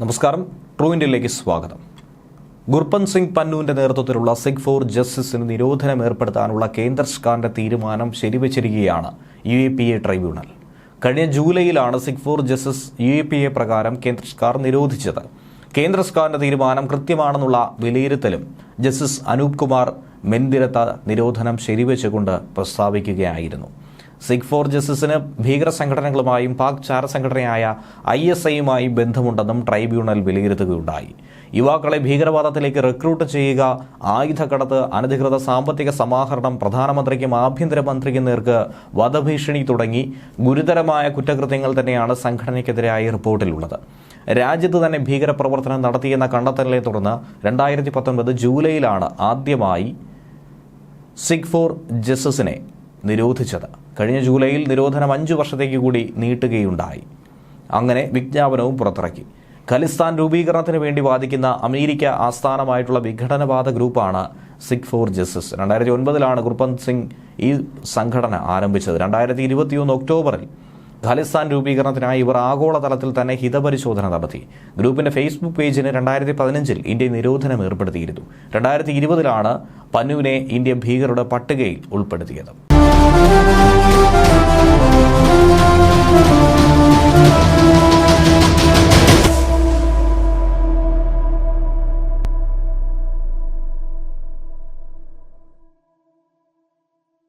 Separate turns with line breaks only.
നമസ്കാരം. ട്രൂ ഇന്ത്യയിലേക്ക് സ്വാഗതം. ഗുർപൻ സിംഗ് പന്നുവിന്റെ നേതൃത്വത്തിലുള്ള സിഖ് ഫോർ ജസ്റ്റിസിന് നിരോധനം ഏർപ്പെടുത്താനുള്ള കേന്ദ്ര സർക്കാരിന്റെ തീരുമാനം ശരിവച്ചിരിക്കുകയാണ് U A P A tribunal. കഴിഞ്ഞ ജൂലൈയിലാണ് Sikh for justice U A P A പ്രകാരം കേന്ദ്ര സർക്കാർ നിരോധിച്ചത്. കേന്ദ്ര സർക്കാരിന്റെ തീരുമാനം കൃത്യമാണെന്നുള്ള വിലയിരുത്തലും ജസ്റ്റിസ് അനൂപ് കുമാർ മെന്തിരത്ത നിരോധനം ശരിവെച്ചുകൊണ്ട് പ്രസ്താവിക്കുകയായിരുന്നു. സിഖ് ഫോർ ജസ്റ്റിസിന് ഭീകര സംഘടനകളുമായും പാക് ചാര സംഘടനയായ ഐ എസ് ഐയുമായും ബന്ധമുണ്ടെന്നും ട്രൈബ്യൂണൽ വിലയിരുത്തുകയുണ്ടായി. യുവാക്കളെ ഭീകരവാദത്തിലേക്ക് റിക്രൂട്ട് ചെയ്യുക ആയുധക്കടത്ത് അനധികൃത സാമ്പത്തിക സമാഹരണം പ്രധാനമന്ത്രിക്കും ആഭ്യന്തരമന്ത്രിക്കും നേർക്ക് വധഭീഷണി തുടങ്ങി. ഗുരുതരമായ കുറ്റകൃത്യങ്ങൾ തന്നെയാണ് സംഘടനയ്ക്കെതിരായ റിപ്പോർട്ടിലുള്ളത്. രാജ്യത്ത് തന്നെ ഭീകരപ്രവർത്തനം നടത്തിയെന്ന കണ്ടെത്തലിനെ തുടർന്ന് രണ്ടായിരത്തി പത്തൊൻപത് ജൂലൈയിലാണ് ആദ്യമായി സിഖ് ഫോർ ജസ്റ്റിസിനെ നിരോധിച്ചത്. കഴിഞ്ഞ ജൂലൈയിൽ നിരോധനം അഞ്ച് വർഷത്തേക്ക് കൂടി നീട്ടുകയുണ്ടായി. അങ്ങനെ വിജ്ഞാപനവും പുറത്തിറക്കി. ഖലിസ്ഥാൻ രൂപീകരണത്തിന് വേണ്ടി വാദിക്കുന്ന അമേരിക്ക ആസ്ഥാനമായിട്ടുള്ള വിഘടനവാദ ഗ്രൂപ്പാണ് സിഖ് ഫോർ ജസ്റ്റിസ്. രണ്ടായിരത്തി ഒൻപതിലാണ് ഗുർപന്ത് സിംഗ് ഈ സംഘടന ആരംഭിച്ചത്. രണ്ടായിരത്തി ഇരുപത്തിയൊന്ന് ഒക്ടോബറിൽ ഖലിസ്ഥാൻ രൂപീകരണത്തിനായി ഇവർ ആഗോളതലത്തിൽ തന്നെ ഹിതപരിശോധന നടത്തി. ഗ്രൂപ്പിന്റെ ഫേസ്ബുക്ക് പേജിന് രണ്ടായിരത്തി പതിനഞ്ചിൽ ഇന്ത്യ നിരോധനം ഏർപ്പെടുത്തിയിരുന്നു. രണ്ടായിരത്തി ഇരുപതിലാണ് പന്നുവിനെ ഇന്ത്യ ഭീകരരുടെ പട്ടികയിൽ ഉൾപ്പെടുത്തിയത്. Thank you.